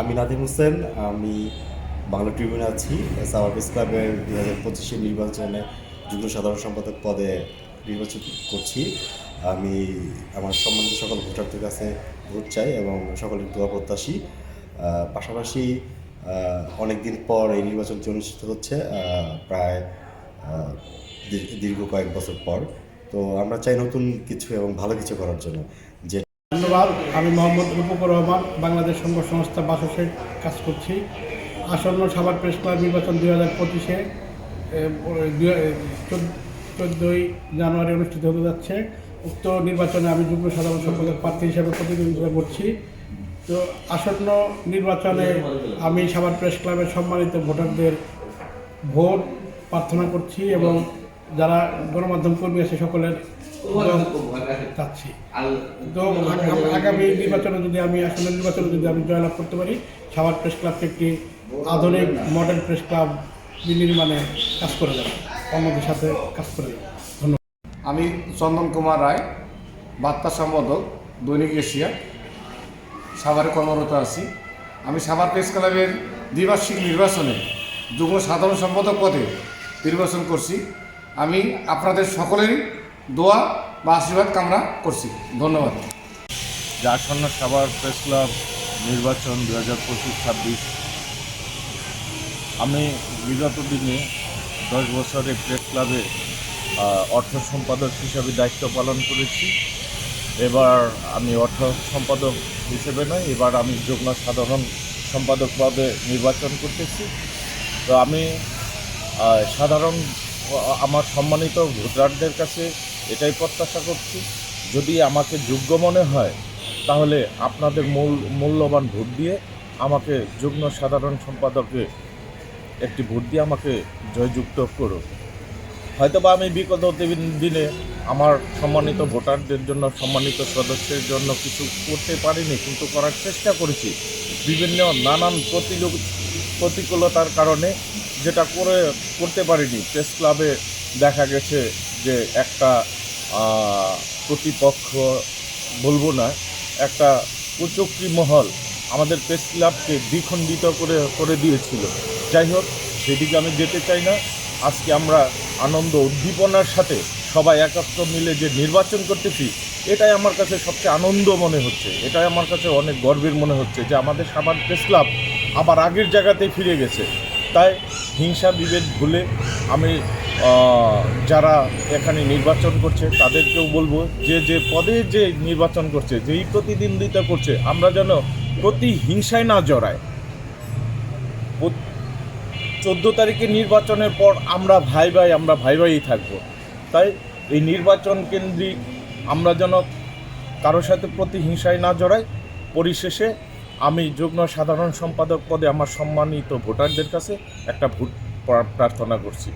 আমি নাদিম হোসেন, আমি বাংলা ট্রিবিউনে আছি। সাওয়ার প্রেস ক্লাবের দু হাজার পঁচিশের নির্বাচনে যুগ্ম সাধারণ সম্পাদক পদে নির্বাচন করছি। আমি আমার সম্মানিত সকল ভোটারদের কাছে ভোট চাই এবং সকলের দোয়া প্রত্যাশী। পাশাপাশি অনেক দিন পর এই নির্বাচনটি অনুষ্ঠিত হচ্ছে প্রায় দীর্ঘ কয়েক বছর পর। তো আমরা চাই নতুন কিছু এবং ভালো কিছু করার জন্য। যে ধন্যবাদ। আমি মোহাম্মদ রূপকুর রহমান, বাংলাদেশ সংঘ সংস্থা বাসসের কাজ করছি। আসন্ন সাভার প্রেস ক্লাব নির্বাচন দুই হাজার পঁচিশে চোদ্দোই জানুয়ারি অনুষ্ঠিত হতে যাচ্ছে। উক্ত নির্বাচনে আমি যুগ্ম সাধারণ সম্পাদক প্রার্থী হিসেবে প্রতিদ্বন্দ্বিতা করছি। তো আসন্ন নির্বাচনে আমি সাভার প্রেস ক্লাবের সম্মানিত ভোটারদের ভোট প্রার্থনা করছি এবং যারা গণমাধ্যম কর্মী আছে সকলের চাচ্ছি তো আগ- আগামী নির্বাচনে যদি আমি আসলে নির্বাচনে যদি আমি জয়লাভ করতে পারি সাভার প্রেস ক্লাবকে একটি আধুনিক মডার্ন প্রেস ক্লাব বিনির্মাণে কাজ করে যাবে অন্যদের সাথে কাজ করে যাবে ধন্যবাদ। আমি চন্দন কুমার রায় বার্তা সম্পাদক দৈনিক এশিয়া। সাভারে কর্মরত আছি। আমি সাভার প্রেস ক্লাবের দ্বিবার্ষিক নির্বাচনে যুগ্ম সাধারণ সম্পাদক পদে নির্বাচন করছি। আমি আপনাদের সকলেরই দোয়া বা আশীর্বাদ কামনা করছি। ধন্যবাদ। যে আসন্ন সাভার প্রেস ক্লাব নির্বাচন দু হাজার পঁচিশ ছাব্বিশ। আমি বিগত দিনে দশ বছরে প্রেস ক্লাবে অর্থ সম্পাদক হিসাবে দায়িত্ব পালন করেছি। এবার আমি অর্থ সম্পাদক হিসেবে নয়, এবার আমি যুগ্ম সাধারণ সম্পাদক পদে নির্বাচন করতেছি। তো আমি সাধারণ আমার সম্মানিত ভোটারদের কাছে এটাই প্রত্যাশা করছি। যদি আমাকে যোগ্য মনে হয়, তাহলে আপনাদের মূল, মূল্যবান ভোট দিয়ে আমাকে যুগ্ম সাধারণ সম্পাদকে একটি ভোট দিয়ে আমাকে জয়যুক্ত করুন। হয়তোবা আমি বিগত দিনে আমার সম্মানিত ভোটারদের জন্য, সম্মানিত সদস্যের জন্য কিছু করতে পারিনি, কিন্তু করার চেষ্টা করেছি। বিভিন্ন নানান প্রতিযোগ প্রতিকূলতার কারণে যেটা করে, করতে পারিনি। প্রেস ক্লাবে দেখা গেছে যে একটা প্রতিপক্ষ, বলব না, একটা কুচক্রি মহল আমাদের প্রেস ক্লাবকে দ্বিখণ্ডিত করে করে দিয়েছিল। যাই হোক, সেদিকে আমি যেতে চাই না। আজকে আমরা আনন্দ উদ্দীপনার সাথে সবাই একত্র মিলে যে নির্বাচন করতেছি, এটাই আমার কাছে সবচেয়ে আনন্দ মনে হচ্ছে। এটাই আমার কাছে অনেক গর্বের মনে হচ্ছে যে আমাদের সাবান প্রেস ক্লাব আবার আগের জায়গাতেই ফিরে গেছে। তাই হিংসা, বিভেদ ভুলে আমি যারা এখানে নির্বাচন করছে, তাদেরকেও বলব যে যে পদে যে নির্বাচন করছে, যেই প্রতিদ্বন্দ্বিতা করছে, আমরা যেন প্রতি হিংসায় না জড়ায় চোদ্দ তারিখে নির্বাচনের পর আমরা ভাই ভাই, আমরা ভাই ভাই থাকব। তাই এই নির্বাচন কেন্দ্রিক আমরা যেন কারোর সাথে প্রতিহিংসায় না জড়াই, পরিশেষে আমি যুগ্ম সাধারণ সম্পাদক পদে আমার সম্মানিত ভোটারদের কাছে একটা ভোট প্রার্থনা করছি।